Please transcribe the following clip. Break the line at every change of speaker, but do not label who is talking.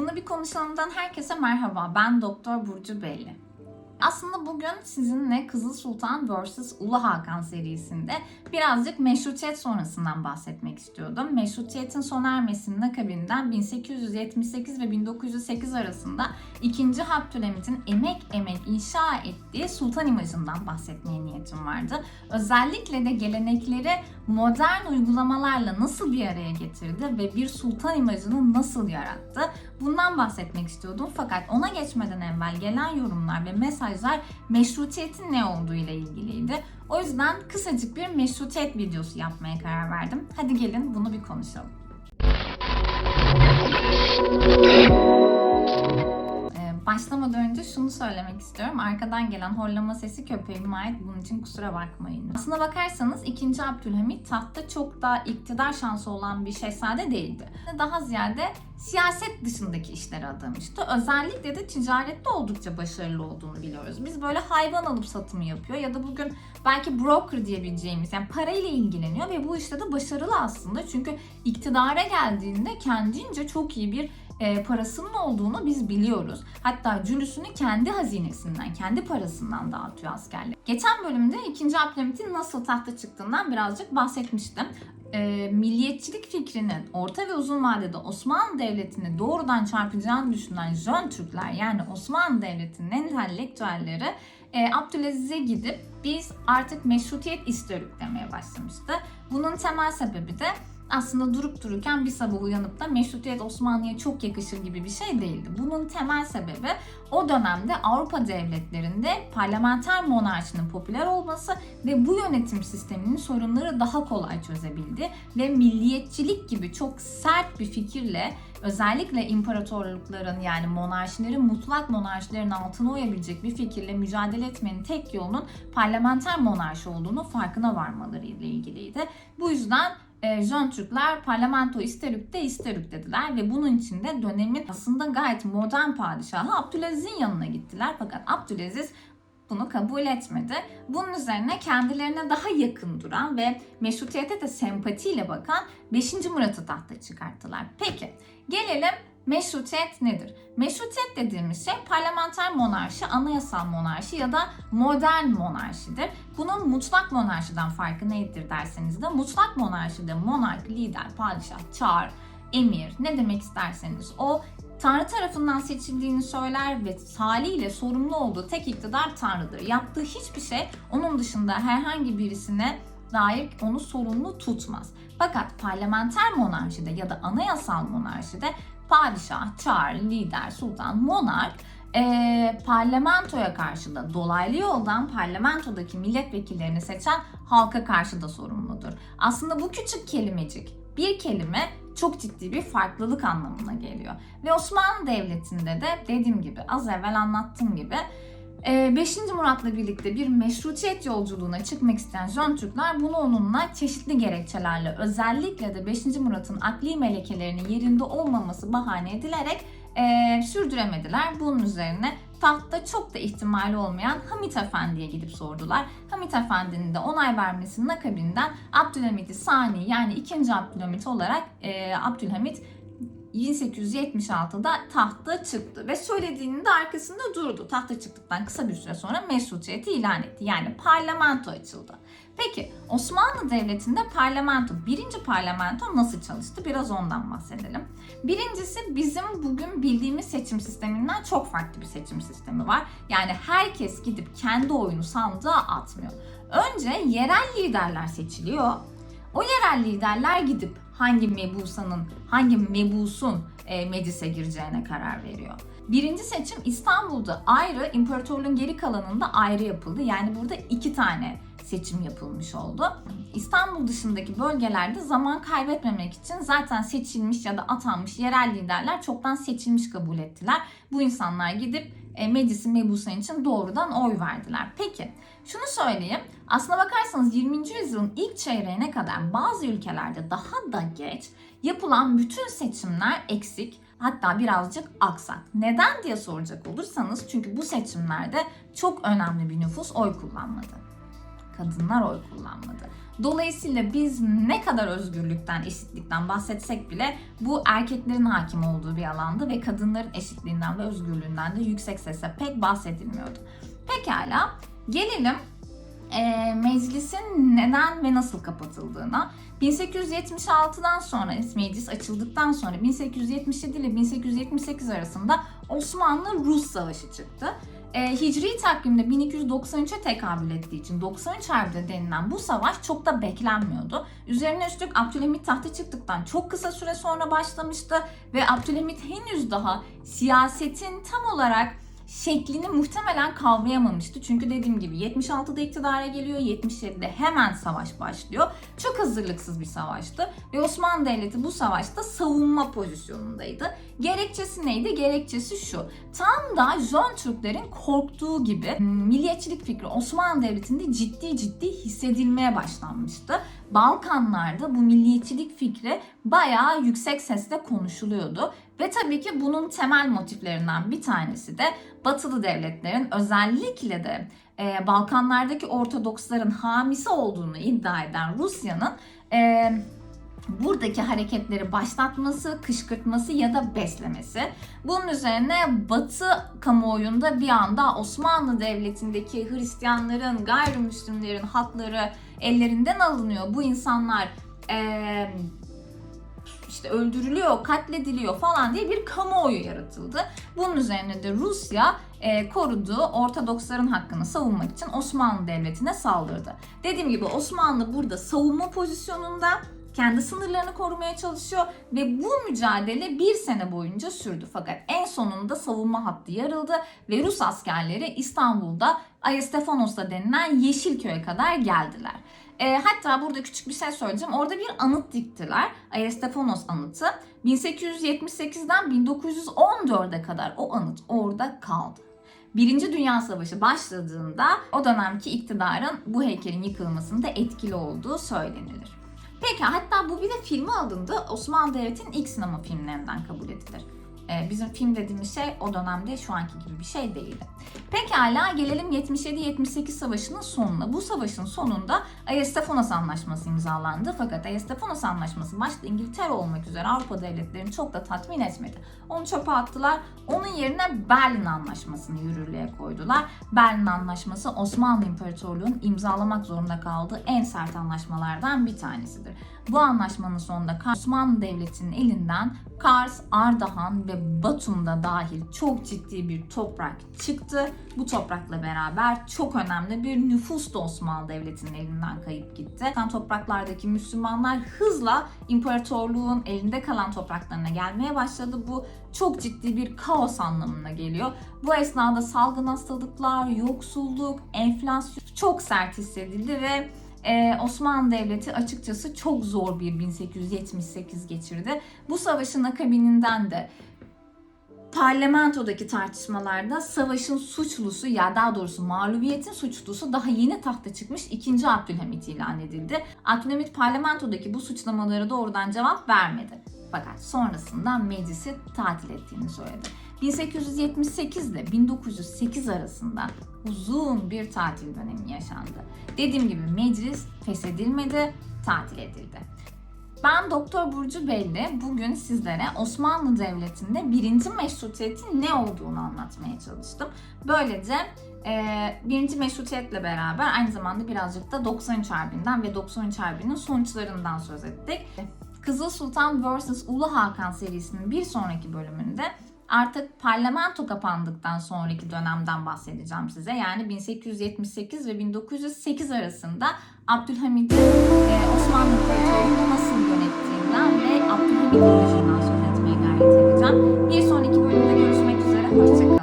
Bunu bir konuşalımdan herkese merhaba. Ben Doktor Burcu Belli. Aslında bugün sizinle Kızıl Sultan vs. Ulu Hakan serisinde birazcık meşrutiyet sonrasından bahsetmek istiyordum. Meşrutiyetin sona ermesinin akabinde 1878 ve 1908 arasında 2. Abdülhamit'in emek emek inşa ettiği sultan imajından bahsetmeye niyetim vardı. Özellikle de gelenekleri modern uygulamalarla nasıl bir araya getirdi ve bir sultan imajını nasıl yarattı? Bundan bahsetmek istiyordum fakat ona geçmeden evvel gelen yorumlar ve mesajlar meşrutiyetin ne olduğu ile ilgiliydi. O yüzden kısacık bir meşrutiyet videosu yapmaya karar verdim. Hadi gelin bunu bir konuşalım. Başlamadan önce şunu söylemek istiyorum. Arkadan gelen horlama sesi köpeğime ait. Bunun için kusura bakmayın. Aslına bakarsanız 2. Abdülhamit tahtta çok da iktidar şansı olan bir şehzade değildi. Daha ziyade siyaset dışındaki işlere adamıştı. Özellikle de ticarette oldukça başarılı olduğunu biliyoruz. Biz böyle hayvan alıp satımı yapıyor ya da bugün belki broker diyebileceğimiz yani parayla ilgileniyor ve bu işte de başarılı aslında. Çünkü iktidara geldiğinde kendince çok iyi bir e, parasının olduğunu biz biliyoruz. Hatta cülüsünü kendi hazinesinden, kendi parasından dağıtıyor askerler. Geçen bölümde 2. Abdülhamit'in nasıl tahta çıktığından birazcık bahsetmiştim. E, milliyetçilik fikrinin orta ve uzun vadede Osmanlı Devleti'ni doğrudan çarpacağını düşünen Jön Türkler yani Osmanlı Devleti'nin entelektüelleri e, Abdülaziz'e gidip biz artık meşrutiyet istiyoruz demeye başlamıştı. Bunun temel sebebi de aslında durup dururken bir sabah uyanıp da meşrutiyet Osmanlı'ya çok yakışır gibi bir şey değildi. Bunun temel sebebi o dönemde Avrupa devletlerinde parlamenter monarşinin popüler olması ve bu yönetim sisteminin sorunları daha kolay çözebildi ve milliyetçilik gibi çok sert bir fikirle özellikle imparatorlukların yani monarşilerin mutlak monarşilerin altına uyabilecek bir fikirle mücadele etmenin tek yolunun parlamenter monarşi olduğunu farkına varmaları ile ilgiliydi. Bu yüzden e, Jön Türkler parlamento isterük de isterük dediler ve bunun için de dönemin aslında gayet modern padişahı Abdülaziz'in yanına gittiler. Fakat Abdülaziz bunu kabul etmedi. Bunun üzerine kendilerine daha yakın duran ve meşrutiyete de sempatiyle bakan 5. Murat'ı tahta çıkarttılar. Peki gelelim Meşrutiyet nedir? Meşrutiyet dediğimiz şey parlamenter monarşi, anayasal monarşi ya da modern monarşidir. Bunun mutlak monarşiden farkı nedir derseniz de mutlak monarşide monark, lider, padişah, çar, emir ne demek isterseniz o Tanrı tarafından seçildiğini söyler ve haliyle sorumlu olduğu tek iktidar Tanrı'dır. Yaptığı hiçbir şey onun dışında herhangi birisine dair onu sorumlu tutmaz. Fakat parlamenter monarşide ya da anayasal monarşide padişah, çar, lider, sultan, monark e, parlamentoya karşı da dolaylı yoldan parlamentodaki milletvekillerini seçen halka karşı da sorumludur. Aslında bu küçük kelimecik bir kelime çok ciddi bir farklılık anlamına geliyor. Ve Osmanlı Devleti'nde de dediğim gibi az evvel anlattığım gibi 5. Murat'la birlikte bir meşrutiyet yolculuğuna çıkmak isteyen Jön Türkler bunu onunla çeşitli gerekçelerle özellikle de 5. Murat'ın akli melekelerinin yerinde olmaması bahane edilerek e, sürdüremediler. Bunun üzerine tahtta çok da ihtimali olmayan Hamit Efendi'ye gidip sordular. Hamit Efendi'nin de onay vermesinin akabinden Abdülhamit Sani yani 2. Abdülhamit olarak e, Abdülhamit 1876'da tahta çıktı ve söylediğinin de arkasında durdu. Tahta çıktıktan kısa bir süre sonra meşrutiyeti ilan etti. Yani parlamento açıldı. Peki Osmanlı Devleti'nde parlamento, birinci parlamento nasıl çalıştı? Biraz ondan bahsedelim. Birincisi bizim bugün bildiğimiz seçim sisteminden çok farklı bir seçim sistemi var. Yani herkes gidip kendi oyunu sandığa atmıyor. Önce yerel liderler seçiliyor. O yerel liderler gidip hangi mebusanın, hangi mebusun e, meclise gireceğine karar veriyor. Birinci seçim İstanbul'da ayrı, imparatorluğun geri kalanında ayrı yapıldı. Yani burada iki tane seçim yapılmış oldu. İstanbul dışındaki bölgelerde zaman kaybetmemek için zaten seçilmiş ya da atanmış yerel liderler çoktan seçilmiş kabul ettiler. Bu insanlar gidip meclisin mebusan için doğrudan oy verdiler. Peki şunu söyleyeyim. Aslına bakarsanız 20. yüzyılın ilk çeyreğine kadar bazı ülkelerde daha da geç yapılan bütün seçimler eksik hatta birazcık aksak. Neden diye soracak olursanız çünkü bu seçimlerde çok önemli bir nüfus oy kullanmadı. Kadınlar oy kullanmadı. Dolayısıyla biz ne kadar özgürlükten, eşitlikten bahsetsek bile bu erkeklerin hakim olduğu bir alandı ve kadınların eşitliğinden ve özgürlüğünden de yüksek sesle pek bahsedilmiyordu. Pekala gelelim e, meclisin neden ve nasıl kapatıldığına. 1876'dan sonra meclis açıldıktan sonra 1877 ile 1878 arasında Osmanlı-Rus Savaşı çıktı. E, Hicri takvimde 1293'e tekabül ettiği için 93 Harbi denilen bu savaş çok da beklenmiyordu. Üzerine üstlük Abdülhamit tahta çıktıktan çok kısa süre sonra başlamıştı ve Abdülhamit henüz daha siyasetin tam olarak şeklini muhtemelen kavrayamamıştı. Çünkü dediğim gibi 76'da iktidara geliyor, 77'de hemen savaş başlıyor. Çok hazırlıksız bir savaştı ve Osmanlı Devleti bu savaşta savunma pozisyonundaydı. Gerekçesi neydi? Gerekçesi şu. Tam da Jön Türklerin korktuğu gibi milliyetçilik fikri Osmanlı Devleti'nde ciddi ciddi hissedilmeye başlanmıştı. Balkanlarda bu milliyetçilik fikri bayağı yüksek sesle konuşuluyordu. Ve tabii ki bunun temel motiflerinden bir tanesi de batılı devletlerin özellikle de e, Balkanlardaki Ortodoksların hamisi olduğunu iddia eden Rusya'nın e, buradaki hareketleri başlatması, kışkırtması ya da beslemesi. Bunun üzerine Batı kamuoyunda bir anda Osmanlı Devleti'ndeki Hristiyanların, gayrimüslimlerin hakları ellerinden alınıyor. Bu insanlar e, işte öldürülüyor, katlediliyor falan diye bir kamuoyu yaratıldı. Bunun üzerine de Rusya e, koruduğu Ortodoksların hakkını savunmak için Osmanlı Devleti'ne saldırdı. Dediğim gibi Osmanlı burada savunma pozisyonunda kendi sınırlarını korumaya çalışıyor ve bu mücadele bir sene boyunca sürdü. Fakat en sonunda savunma hattı yarıldı ve Rus askerleri İstanbul'da Ayestefanos'ta denilen Yeşilköy'e kadar geldiler. E, hatta burada küçük bir şey söyleyeceğim. Orada bir anıt diktiler. Ayestefanos anıtı. 1878'den 1914'e kadar o anıt orada kaldı. Birinci Dünya Savaşı başladığında o dönemki iktidarın bu heykelin yıkılmasında etkili olduğu söylenilir. Peki hatta bu bir de filme alındı. Osmanlı Devleti'nin ilk sinema filmlerinden kabul edilir. Ee, bizim film dediğimiz şey o dönemde şu anki gibi bir şey değildi. Pekala gelelim 77-78 savaşının sonuna. Bu savaşın sonunda Ayestefanos Anlaşması imzalandı. Fakat Ayestefanos Anlaşması başta İngiltere olmak üzere Avrupa devletlerini çok da tatmin etmedi. Onu çöpe attılar. Onun yerine Berlin Anlaşması'nı yürürlüğe koydular. Berlin Anlaşması Osmanlı İmparatorluğu'nun imzalamak zorunda kaldığı en sert anlaşmalardan bir tanesidir. Bu anlaşmanın sonunda Osmanlı Devleti'nin elinden Kars, Ardahan ve Batum'da dahil çok ciddi bir toprak çıktı. Bu toprakla beraber çok önemli bir nüfus da Osmanlı Devleti'nin elinden kayıp gitti. Topraklardaki Müslümanlar hızla imparatorluğun elinde kalan topraklarına gelmeye başladı. Bu çok ciddi bir kaos anlamına geliyor. Bu esnada salgın hastalıklar, yoksulluk, enflasyon çok sert hissedildi ve ee, Osmanlı Devleti açıkçası çok zor bir 1878 geçirdi. Bu savaşın akabininden de parlamentodaki tartışmalarda savaşın suçlusu ya daha doğrusu mağlubiyetin suçlusu daha yeni tahta çıkmış 2. Abdülhamit ilan edildi. Abdülhamit parlamentodaki bu suçlamalara doğrudan cevap vermedi. Fakat sonrasında meclisi tatil ettiğini söyledi. 1878 ile 1908 arasında uzun bir tatil dönemi yaşandı. Dediğim gibi meclis feshedilmedi, tatil edildi. Ben Doktor Burcu Belli bugün sizlere Osmanlı Devleti'nde birinci meşrutiyetin ne olduğunu anlatmaya çalıştım. Böylece e, birinci meşrutiyetle beraber aynı zamanda birazcık da 93 Harbi'nden ve 93 Harbi'nin sonuçlarından söz ettik. Kızıl Sultan vs. Ulu Hakan serisinin bir sonraki bölümünde artık parlamento kapandıktan sonraki dönemden bahsedeceğim size. Yani 1878 ve 1908 arasında Abdülhamid'in e, Osmanlı İmparatorluğu'nu nasıl yönettiğinden ve Abdülhamid'in yaşından söz etmeye gayret edeceğim. Bir sonraki bölümde görüşmek üzere. Hoşçakalın.